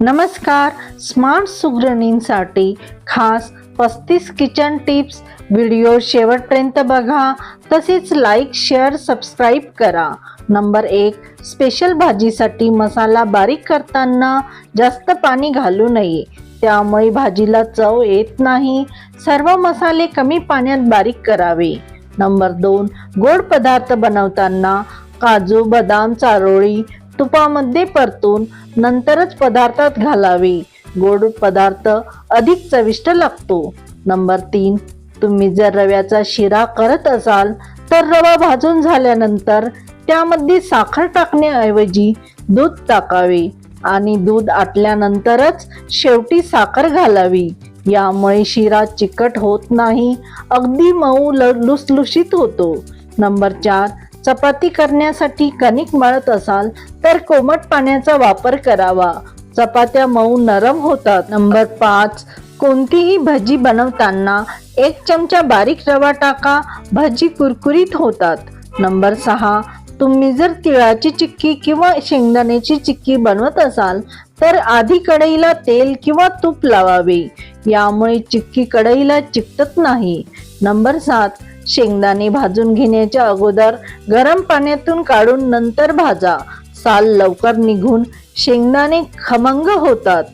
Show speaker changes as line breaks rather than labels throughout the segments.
नमस्कार स्मार्ट सुगरणींसाठी खास पस्तीस किचन टिप्स व्हिडिओ शेवटपर्यंत बघा. तसेच लाईक शेअर सबस्क्राईब करा. नंबर एक स्पेशल भाजीसाठी मसाला बारीक करताना जास्त पाणी घालू नये. त्यामुळे भाजीला चव येत नाही. सर्व मसाले कमी पाण्यात बारीक करावे. नंबर दोन गोड पदार्थ बनवताना काजू बदाम चारोळी तुपामध्ये परतून नंतरच पदार्थात घालावे. गोड पदार्थ अधिक चविष्ट लागतो. नंबर तीन तुम्ही जर रव्याचा शिरा करत असाल तर रवा भाजून झाल्यानंतर त्यामध्ये साखर टाकण्याऐवजी दूध टाकावे आणि दूध आटल्यानंतरच शेवटी साखर घालावी. यामुळे शिरा चिकट होत नाही अगदी मऊ ल- लुसलुशीत होतो. नंबर चार चपाती करण्यासाठी कणिक मळत असाल तर कोमट पाण्याचा वापर करावा. चपात्या मऊ नरम होतात. नंबर पाच कोणतीही भजी बनवताना एक चमचा बारीक रवा टाका भजी कुरकुरीत होतात. नंबर सहा तुम्ही जर तिळाची चिक्की किंवा शेंगदाण्याची चिक्की बनवत असाल तर आधी कढईला तेल किंवा तूप लावावे. यामुळे चिक्की कढईला चिकटत नाही. नंबर सात शेंगदाणे भाजून घेण्याच्या अगोदर गरम पाण्यातून काढून नंतर भाजा. साल लवकर निघून शेंगदाणे खमंग होतात.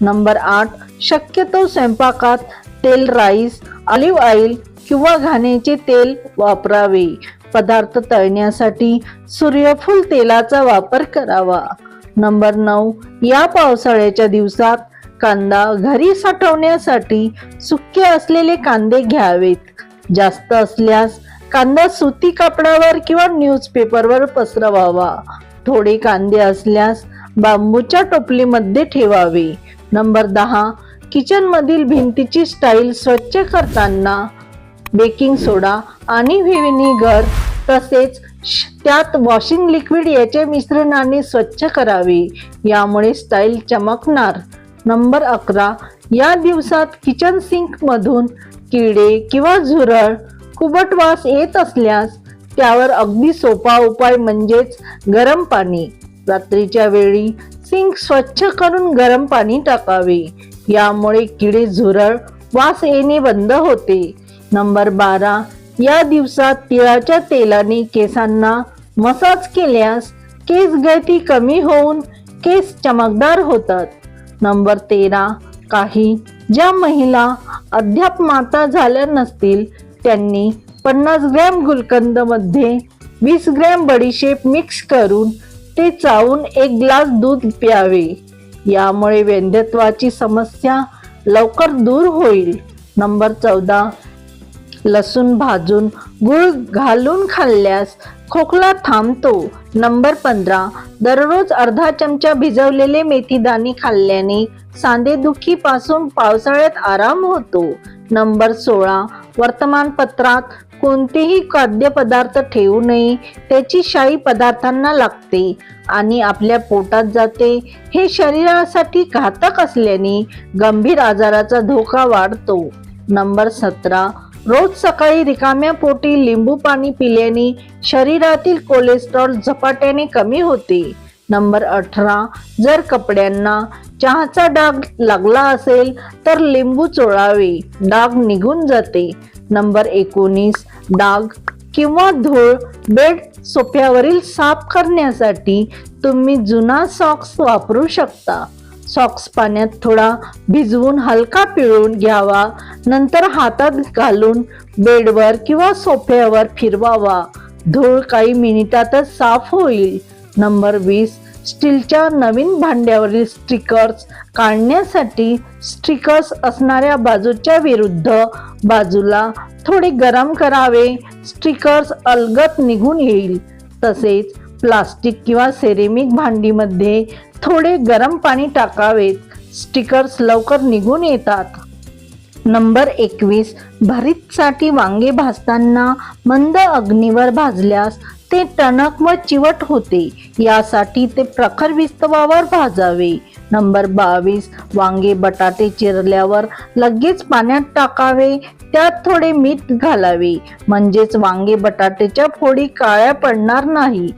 नंबर आठ शक्यतो स्वयंपाकात तेल राईस ऑलिव्ह ऑइल किंवा घाण्याचे तेल वापरावे. पदार्थ तळण्यासाठी सूर्यफूल तेलाचा वापर करावा. नंबर नऊ या पावसाळ्याच्या दिवसात कांदा घरी साठवण्यासाठी सुके असलेले कांदे घ्यावेत. जास्त असल्यास कांदा सुती कापडावर किंवा न्यूजपेपरवर पसरवावा. थोडे कांदे असल्यास बांबूच्या टोपलीमध्ये ठेवावे. नंबर दहा किचनमधील भिंतीची स्टाईल स्वच्छ करताना बेकिंग सोडा आणि व्हिनेगर तसेच श- त्यात वॉशिंग लिक्विड याचे मिश्रणाने स्वच्छ करावे. यामुळे स्टाईल चमकणार. नंबर अकरा या दिवसात किचन सिंकमधून किडे किंवा झुरळ कुबट वास येत असल्यास त्यावर अगदी सोपा उपाय म्हणजेच गरम पाणी. रात्रीच्या वेळी सिंक स्वच्छ करून गरम पाणी टाकावे. यामुळे किडे झुरळ वास येणे बंद होते. नंबर बारा. या दिवसात तिळाच्या तेलाने केसांना मसाज केल्यास केस गळती कमी होऊन केस चमकदार होतात. नंबर तेरा. काही ज्या महिला अद्याप माता झाल्या नसतील त्यांनी पन्नास ग्रॅम गुलकंदमध्ये वीस ग्रॅम बडीशेप मिक्स करून ते चावून एक ग्लास दूध प्यावे. यामुळे वैद्यत्वाची समस्या लवकर दूर होईल. नंबर चौदा. लसूण भाजून गुळ घालून खाल्ल्यास खोकला थांबतो. नंबर पंधरा. दररोज अर्धा चमचा भिजवलेले मेथीदाणे खाल्ल्याने सांधेदुखीपासून पावसाळ्यात आराम होतो. नंबर सोळा. वर्तमानपत्रात कोणतेही खाद्यपदार्थ ठेवू नये त्याची शाई पदार्थांना लागते आणि आपल्या पोटात जाते. हे शरीरासाठी घातक असल्याने गंभीर आजाराचा धोका वाढतो. नंबर सतरा. रोज सकाळी रिकाम्या पोटी लिंबू पाणी पिल्याने शरीरातील कोलेस्ट्रॉल झपाट्याने कमी होते. नंबर अठरा जर कपड्यांना चहाचा डाग लागला असेल तर लिंबू चोळावे. डाग निघून जाते. नंबर एकोणीस डाग किंवा धूळ बेड सोफ्यावरील साफ करण्यासाठी तुम्ही जुना सॉक्स वापरू शकता. सॉक्स पाण्यात थोडा भिजवून हलका पिळून घ्यावा. नंतर हातात घालून बेडवर किंवा सोफ्यावर फिरवावा. धूळ काही मिनिटातच साफ होईल. नंबर वीस स्टीलच्या नवीन भांड्यावरील स्टिकर्स काढण्यासाठी स्टिकर्स असणाऱ्या बाजूच्या विरुद्ध बाजूला थोडे गरम करावे. स्टिकर्स अलगत निघून येईल. तसेच प्लास्टिक किंवा सेरेमिक भांडीमध्ये थोडे गरम पाणी टाकावेत. स्टिकर्स लवकर निघून येतात. नंबर एकवीस भरीतसाठी वांगे भाजताना मंद अग्नीवर भाजल्यास ते टणक व चिवट होते. यासाठी ते प्रखर विस्तवावर भाजावे. नंबर बावीस वांगे बटाटे चिरल्यावर लगेच पाण्यात टाकावे. त्यात थोडे मीठ घालावे. म्हणजेच वांगे बटाटेच्या फोडी काळ्या पडणार नाही.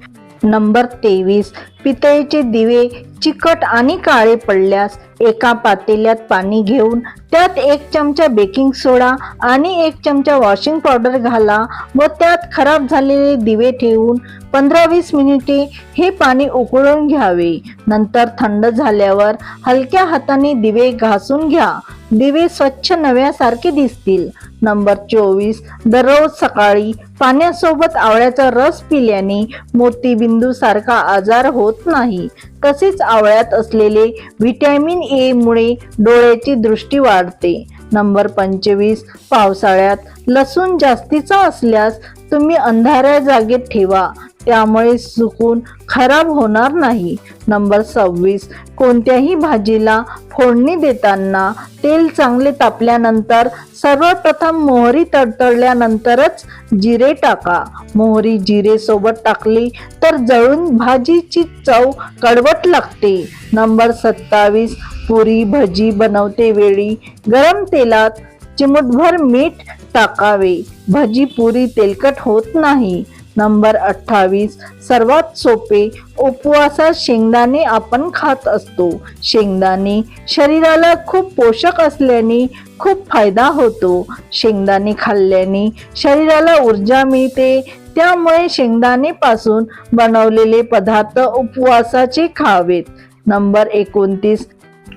नंबर तेवीस पितळेचे दिवे चिकट आणि काळे पडल्यास एका पातेल्यात पाणी घेऊन त्यात एक चमचा बेकिंग सोडा आणि एक चमचा वॉशिंग पावडर घाला व त्यात खराब झालेले दिवे ठेवून पंधरा वीस मिनिटे हे पाणी उकळून घ्यावे. नंतर थंड झाल्यावर हलक्या हाताने दिवे घासून घ्या. दिवे स्वच्छ नव्यासारखे दिसतील. नंबर चोवीस दररोज सकाळी पाण्यासोबत आवळ्याचा रस पिल्याने मोतीबिंदू सारखा आजार होत नाही. तसेच आवळ्यात असलेले व्हिटॅमिन ए मुळे डोळ्याची दृष्टी वाढते. नंबर पंचवीस पावसाळ्यात लसूण जास्तीचा असल्यास तुम्ही अंधाऱ्या जागेत ठेवा. त्यामुळे सुकून खराब होणार नाही. नंबर सव्वीस. कोणत्याही भाजीला फोडणी देताना तेल चांगले तापल्यानंतर सर्वप्रथम मोहरी तडतडल्यानंतरच जिरे टाका. मोहरी जिरे सोबत टाकली तर जळून भाजीची चव कडवट लागते. नंबर सत्तावीस. पुरी भजी बनवते वेळी गरम तेलात चिमूटभर मीठ टाकावे. भजी पुरी तेलकट होत नाही. नंबर अठ्ठावीस. सर्वात सोपे उपवासात शेंगदाणे आपण खात असतो. शेंगदाणे शरीराला खूप पोषक असल्याने खूप फायदा होतो. शेंगदाणे खाल्ल्याने शरीराला ऊर्जा मिळते. त्यामुळे शेंगदाणे पासून बनवलेले पदार्थ उपवासाचे खावेत. नंबर एकोणतीस.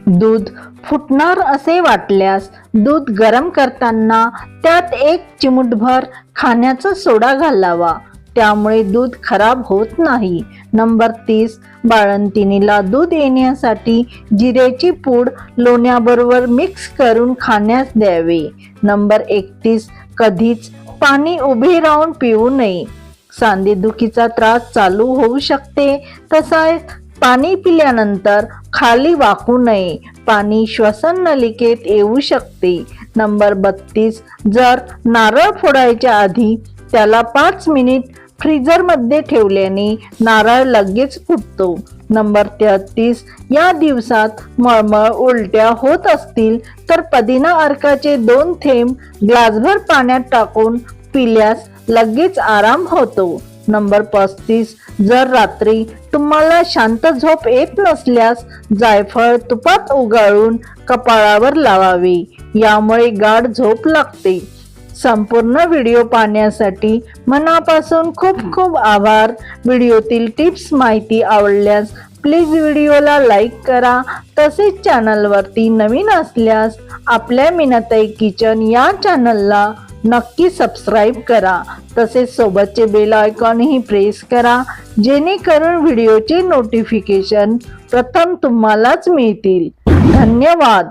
दूध फुटणार असे वाटल्यास दूध गरम करताना त्यात एक चिमूटभर खाण्याचा सोडा घालावा. त्यामुळे दूध खराब होत नाही. नंबर तीस बाळंतिणीला दूध येण्यासाठी जिऱ्याची पूड लोण्याबरोबर मिक्स करून खाण्यास द्यावे. नंबर एकतीस कधीच पाणी उभे राहून पिऊ नये. सांधेदुखीचा त्रास चालू होऊ शकते. तसेच पाणी पिल्यानंतर खाली वाकू नये. पाणी श्वसन नलिकेत येऊ शकते. नंबर बत्तीस जर नारळ फोडायच्या आधी त्याला पाच मिनिट फ्रीजरमध्ये ठेवल्याने नारळ लगेच फुटतो. नंबर तेहतीस या दिवसात मळमळ उलट्या होत असतील तर पदिना अर्काचे दोन थेंब ग्लासभर पाण्यात टाकून पिल्यास लगेच आराम होतो. नंबर पस्तीस जर रात्री तुम्हाला शांत झोप येत नसल्यास जायफळ तुपात उगाळून कपाळावर लावावे. यामुळे गाढ झोप लागते. संपूर्ण व्हिडिओ पाहण्यासाठी मनापासून खूप खूप आभार. व्हिडिओतील टिप्स माहिती आवडल्यास प्लीज व्हिडिओला लाईक करा. तसेच चॅनलवरती नवीन असल्यास आपल्या मिनताई किचन या चॅनलला नक्की सबस्क्राईब करा. तसेच सोबतचे बेल आयकॉनही प्रेस करा. जेणेकरून व्हिडिओचे नोटिफिकेशन प्रथम तुम्हालाच मिळतील. धन्यवाद.